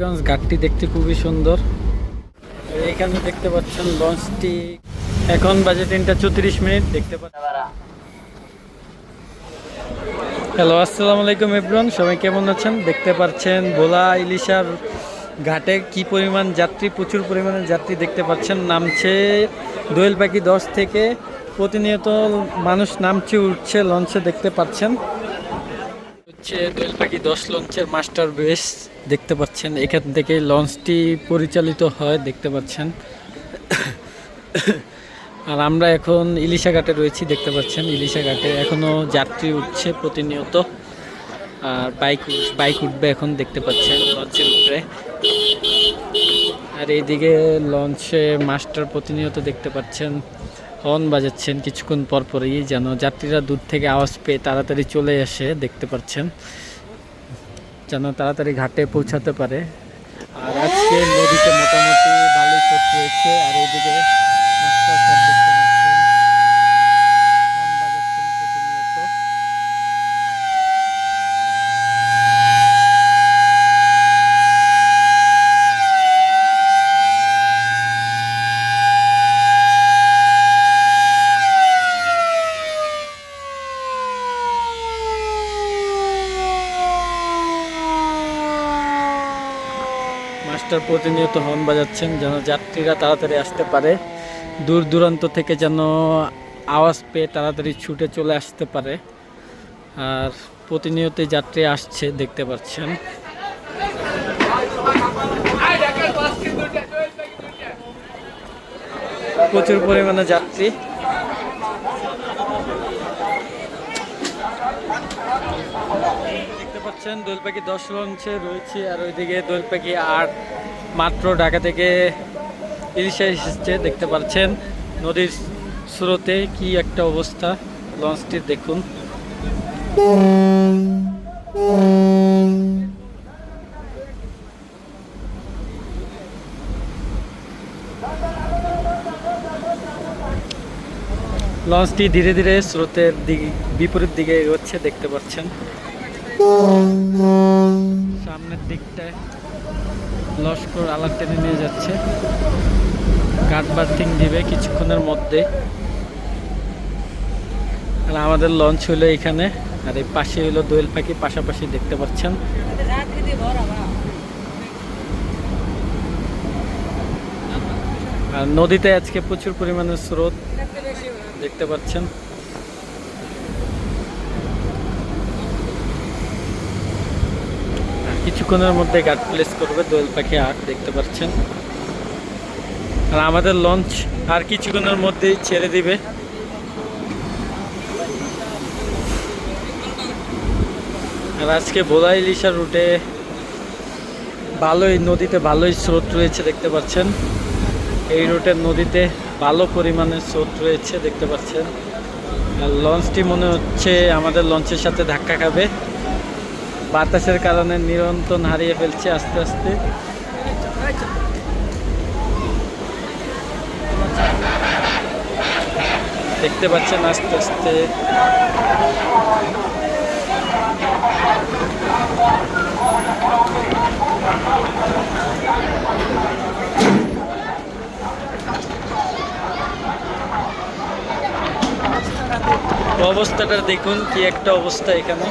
মানিগঞ্জ ঘাটটি দেখতে খুবই সুন্দর। এখানে দেখতে পাচ্ছেন লঞ্চটি। এখন বাজে তিনটা চৌত্রিশ মিনিট, দেখতে পাচ্ছেন। হ্যালো, আসসালামু আলাইকুম এভরিওয়ান, সবাই কেমন আছেন? দেখতে পাচ্ছেন ভোলা ইলিশার ঘাটে কি পরিমাণ যাত্রী, প্রচুর পরিমাণে যাত্রী দেখতে পাচ্ছেন। নামছে দোয়েল পাখি দশ থেকে। প্রতিনিয়ত মানুষ নামছে, উঠছে, লঞ্চে দেখতে পাচ্ছেন। হচ্ছে দোয়েল পাখি দশ লঞ্চের মাস্টার বেস দেখতে পাচ্ছেন। এখান থেকে লঞ্চটি পরিচালিত হয়, দেখতে পাচ্ছেন। আর আমরা এখন ইলিশা ঘাটে রয়েছি, দেখতে পাচ্ছেন ইলিশা ঘাটে এখনও যাত্রী উঠছে প্রতিনিয়ত। আর বাইক বাইক উঠবে এখন, দেখতে পাচ্ছেন লঞ্চের উপরে। আর এইদিকে লঞ্চে মাস্টার প্রতিনিয়ত দেখতে পাচ্ছেন। হর্ন বাজাচ্ছেন কিছুক্ষণ পর পরই যেন যাত্রীরা দূর থেকে আওয়াজ পেয়ে তাড়াতাড়ি চলে আসে দেখতে পাচ্ছেন, যেন তাড়াতাড়ি ঘাটে পৌঁছাতে পারে। আর আজকে নদীতে মোটামুটি স্রোত রয়েছে আর এইদিকে মাস্টার সব দেখতে পাচ্ছেন হর্ন বাজাচ্ছেন প্রতিনিয়ত মাস্টার প্রতিনিয়ত হর্ন বাজাচ্ছেন, যেন যাত্রীরা তাড়াতাড়ি আসতে পারে। দূর দূরান্ত থেকে যেন আওয়াজ পেয়ে তাড়াতাড়ি ছুটে চলে আসতে পারে। আর প্রতিনিয়ত যাত্রী আসছে, দেখতে পাচ্ছেন। প্রচুর পরিমাণে যাত্রী। পাচ্ছেন দোল পাখি দশ লঞ্চে রয়েছে আর ওইদিকে দোল পাখি আট, মাত্র ঢাকা থেকে ইলিশা এসেছে, দেখতে পাচ্ছেন। নদীর স্রোতে কি একটা অবস্থা লঞ্চটির দেখুন। লঞ্চটি ধীরে ধীরে স্রোতের দিকে, বিপরীত দিকে এগোচ্ছে, দেখতে পাচ্ছেন। সামনের দিকটায় লস্কর আলার টেনে নিয়ে যাচ্ছে। কাঠ বার্থিং দিবে কিছুক্ষণের মধ্যে আর আমাদের লঞ্চ হলো এখানে। আর এই পাশে হলো দোয়েল পাখি, পাশাপাশি দেখতে পাচ্ছেন। আর নদীতে আজকে প্রচুর পরিমাণে স্রোত দেখতে পাচ্ছেন। কিছুক্ষণের মধ্যে গার্ড প্লেস করবে, দোয়েল পাখি আট দেখতে পাচ্ছেন। আর আমাদের লঞ্চ আর কিছুক্ষণের মধ্যেই ছেড়ে দিবে। আর আজকে ভোলা ইলিশা রুটে ভালোই, নদীতে ভালোই স্রোত রয়েছে, দেখতে পাচ্ছেন। এই রুটের নদীতে ভালো পরিমাণে স্রোত রয়েছে, দেখতে পাচ্ছেন। আর লঞ্চটি মনে হচ্ছে আমাদের লঞ্চের সাথে ধাক্কা খাবে। বাতাসের কারণে নিরন্তর হারিয়ে ফেলছে আস্তে আস্তে। দেখতে পাচ্ছেন আস্তে আস্তে। অবস্থাটা দেখুন, কি একটা অবস্থা এখানে।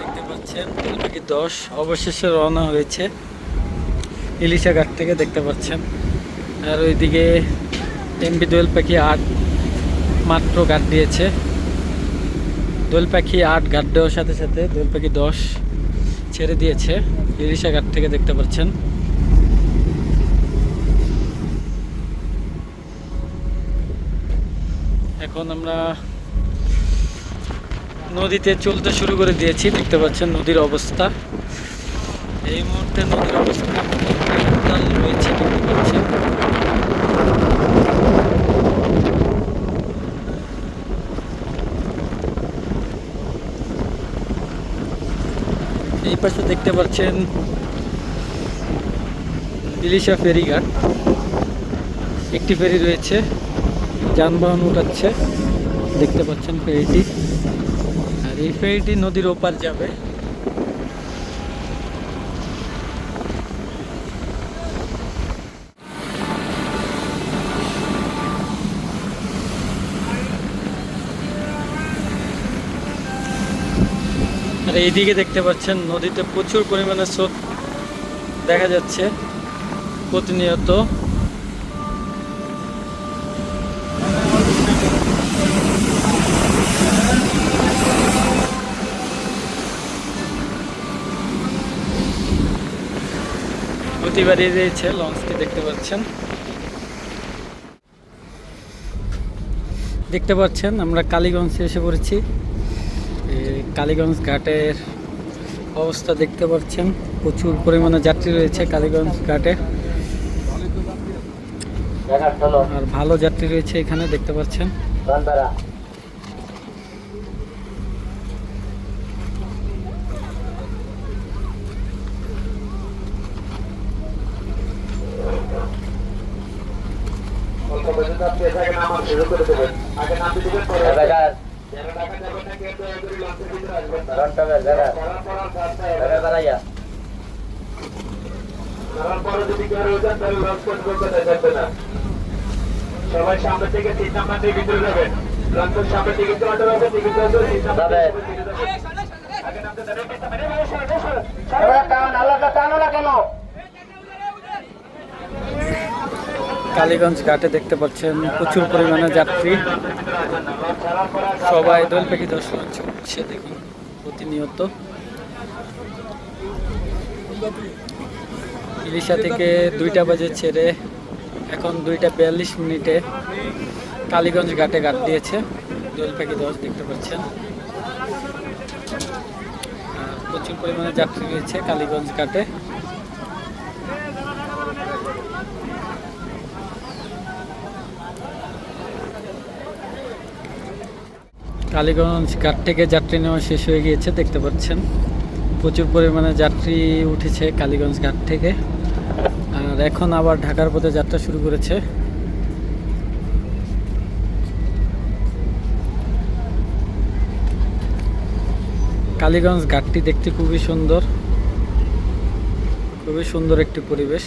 দেখতে পাচ্ছেন পাখি দশ, অবশেষে রওনা হয়েছে ইলিশা ঘাট থেকে দেখতে পাচ্ছেন। আর ওইদিকে এমবি দোয়েল পাখি আট মাত্র ঘাট দিয়েছে। দোয়েল পাখি আট ঘাট দেওয়ার সাথে সাথে দোয়েল পাখি দশ ছেড়ে দিয়েছে ইলিশা ঘাট থেকে দেখতে পাচ্ছেন। এখন আমরা নদীতে চলতে শুরু করে দিয়েছি, দেখতে পাচ্ছেন নদীর অবস্থা। এই মুহূর্তে নদীর অবস্থা রয়েছে, দেখতে পাচ্ছেন। এই পাশে দেখতে পাচ্ছেন ইলিশা ফেরিঘাট একটি ফেরি রয়েছে, যানবাহন উঠাচ্ছে, দেখতে পাচ্ছেন ফেরিটি। এই ফেরিটি নদীর ওপার যাবে। আর এইদিকে দেখতে পাচ্ছেন, নদীতে প্রচুর পরিমাণে স্রোত দেখা যাচ্ছে প্রতিনিয়ত। প্রতিবারই রয়েছে লঞ্চটি দেখতে পাচ্ছেন। দেখতে পাচ্ছেন, আমরা কালীগঞ্জে এসে পড়েছি। কালীগঞ্জ ঘাটের অবস্থা দেখতে পাচ্ছেন। প্রচুর পরিমাণে যাত্রী রয়েছে কালীগঞ্জ ঘাটে। আর ভালো যাত্রী রয়েছে এখানে, দেখতে পাচ্ছেন অল্প পর্যন্ত আপনি এর আগে নাম শুরু করে দেবেন আগে নাম দিবেন পরে যারা টাকা যাবেন না কেউ দয়া করে লঞ্চের ভিতরে আসবেন না করার পর আর রাস্তায় করার পরে যদি কেউ রয়ে যান তাহলে লঞ্চ কন্ট্রোল করতে যাবে না সবাই সামনে থেকে তিন নাম্বার দিয়ে ভিতরে যাবেন লঞ্চের সামনে টিকিট কাউন্টার আছে টিকিট কাউন্টার তিন নাম্বার। আগে নামতে আল্লাহটা টানো না কেন কালীগঞ্জ ঘাটে দেখতে পাচ্ছেন প্রচুর পরিমাণে যাত্রী। সবাই দোল পাখি দর্শন হচ্ছে দেখুন প্রতিনিয়ত। ইলিশা থেকে দুইটা বাজে ছেড়ে এখন দুইটা বিয়াল্লিশ মিনিটে কালীগঞ্জ ঘাটে ঘাট দিয়েছে। দোল পাখি দশ দেখতে পাচ্ছেন। প্রচুর পরিমাণে যাত্রী রয়েছে কালীগঞ্জ ঘাটে। কালীগঞ্জ ঘাট থেকে যাত্রী নেওয়া শেষ হয়ে গিয়েছে, দেখতে পাচ্ছেন। প্রচুর পরিমাণে যাত্রী উঠেছে কালীগঞ্জ ঘাট থেকে। আর এখন আবার ঢাকার পথে যাত্রা শুরু করেছে। কালীগঞ্জ ঘাটটি দেখতে খুবই সুন্দর। খুবই সুন্দর একটি পরিবেশ।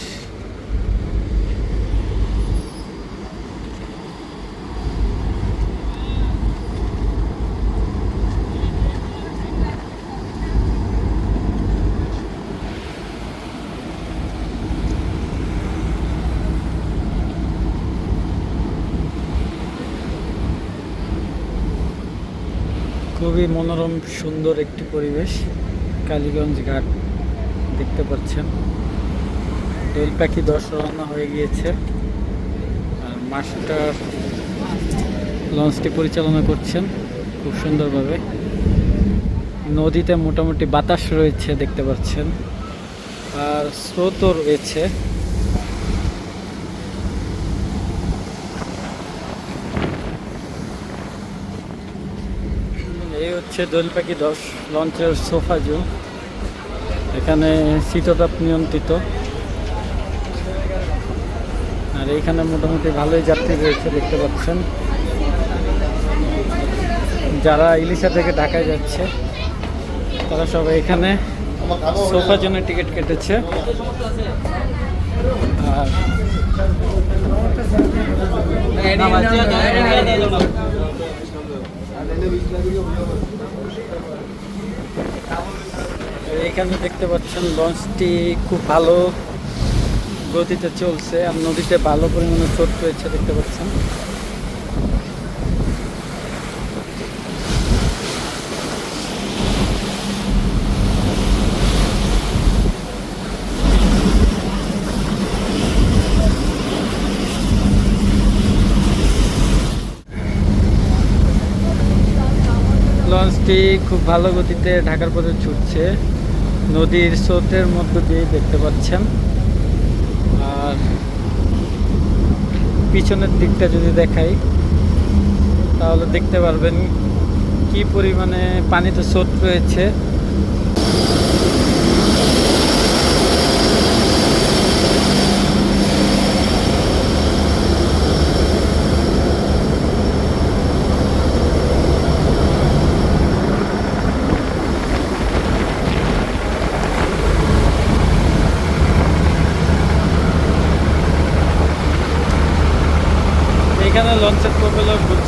খুবই মনোরম, সুন্দর একটি পরিবেশ কালীগঞ্জ ঘাট দেখতে পাচ্ছেন। দোল পাখি দশ রওনা হয়ে গিয়েছে। আর মাস্টার লঞ্চটি পরিচালনা করছেন খুব সুন্দরভাবে। নদীতে মোটামুটি বাতাস রয়েছে দেখতে পাচ্ছেন। আর স্রোতও রয়েছে এই হচ্ছে দোল পাখি দশ লঞ্চের সোফা জুম এখানে শীততাপ নিয়ন্ত্রিত। আর এইখানে মোটামুটি ভালোই যাত্রী রয়েছে, দেখতে পাচ্ছেন। যারা ইলিশা থেকে ঢাকায় যাচ্ছে, তারা সবাই এখানে সোফার জন্য টিকিট কেটেছে। আর এখানে দেখতে পাচ্ছেন, লঞ্চটি খুব ভালো গতিতে চলছে। আর নদীতে ভালো পরিমাণে চোট রয়েছে, দেখতে পাচ্ছেন। লঞ্চটি খুব ভালো গতিতে ঢাকার পথে ছুটছে। নদীর স্রোতের মধ্য দিয়ে দেখতে পাচ্ছেন। আর পিছনের দিকটা যদি দেখাই, তাহলে দেখতে পারবেন কি পরিমাণে পানিতে স্রোত রয়েছে এখানে লঞ্চের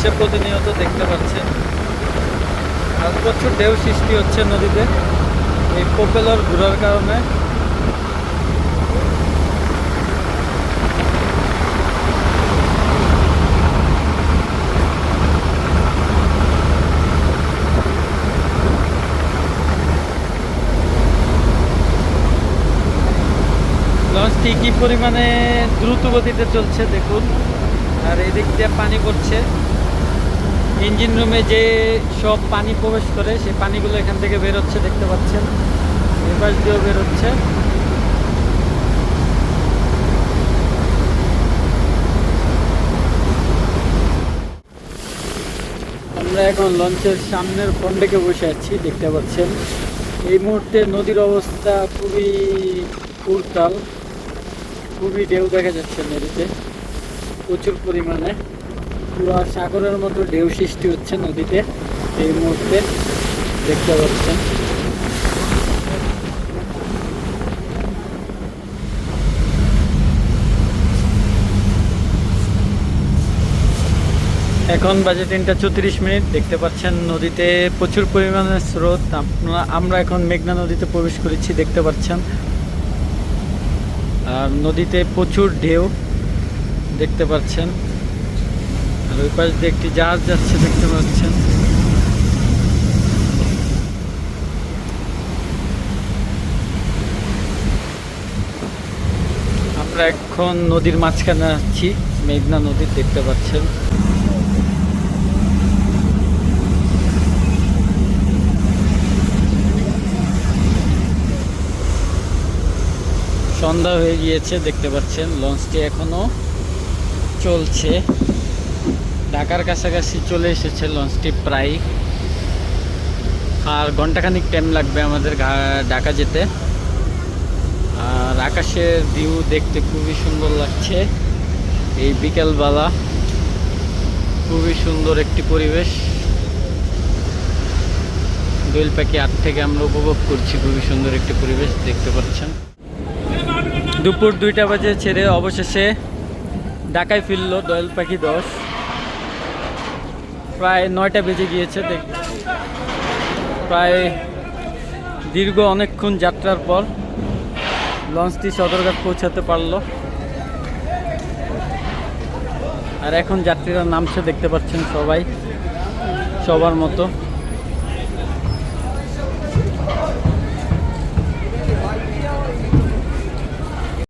ঘুরছে প্রতিনিয়ত দেখতে পাচ্ছেন। আর প্রচুর ঢেউ সৃষ্টি হচ্ছে নদীতে। এই প্রপেলর ঘোরার কারণে। লঞ্চটি কি পরিমাণে দ্রুত গতিতে চলছে, দেখুন। আর এদিক দিয়ে পানি পড়ছে। ইঞ্জিন রুমে যে সব পানি প্রবেশ করে, সেই পানিগুলো এখান থেকে বেরোচ্ছে দেখতে পাচ্ছেন। এপাশ দিয়েও বেরোচ্ছে আমরা এখন লঞ্চের সামনের ফ্রন্টেকে বসে আছি, দেখতে পাচ্ছেন। এই মুহূর্তে নদীর অবস্থা খুবই উত্তাল খুবই ঢেউ দেখা যাচ্ছে নদীতে, প্রচুর পরিমাণে। পুরো সাগরের মতো ঢেউ সৃষ্টি হচ্ছে নদীতে। এই মুহূর্তে দেখতে পাচ্ছেন। এখন বাজে তিনটা চৌত্রিশ মিনিট। দেখতে পাচ্ছেন নদীতে প্রচুর পরিমাণে স্রোত। আপনারা আমরা এখন মেঘনা নদীতে প্রবেশ করেছি, দেখতে পাচ্ছেন। আর নদীতে প্রচুর ঢেউ, দেখতে পাচ্ছেন। ওই পাশ দিয়ে একটি জাহাজ যাচ্ছে, দেখতে পাচ্ছেন। আমরা এখন নদীর মাঝখানে আছি, মেঘনা নদী দেখতে পাচ্ছেন। সন্ধ্যা হয়ে গিয়েছে, দেখতে পাচ্ছেন। লঞ্চটি এখনও চলছে। ঢাকার কাছাকাছি চলে এসেছে লঞ্চটি প্রায়। আর ঘন্টাখানিক টাইম লাগবে আমাদের ঢাকা যেতে। আর আকাশের ভিউ দেখতে খুবই সুন্দর লাগছে। এই বিকেলবেলা খুবই সুন্দর একটি পরিবেশ। দোয়েল পাখি আট থেকে আমরা উপভোগ করছি, খুবই সুন্দর একটি পরিবেশ দেখতে পাচ্ছেন। দুপুর দুইটা বাজে ছেড়ে অবশেষে ঢাকায় ফিরল দোয়েল পাখি দশ। প্রায় নয়টা বেজে গিয়েছে, দেখ। প্রায় দীর্ঘ অনেকক্ষণ যাত্রার পর লঞ্চটি সদরঘাট পৌঁছাতে পারল। আর এখন যাত্রীরা নামছে, দেখতে পাচ্ছেন সবাই, সবার মতো।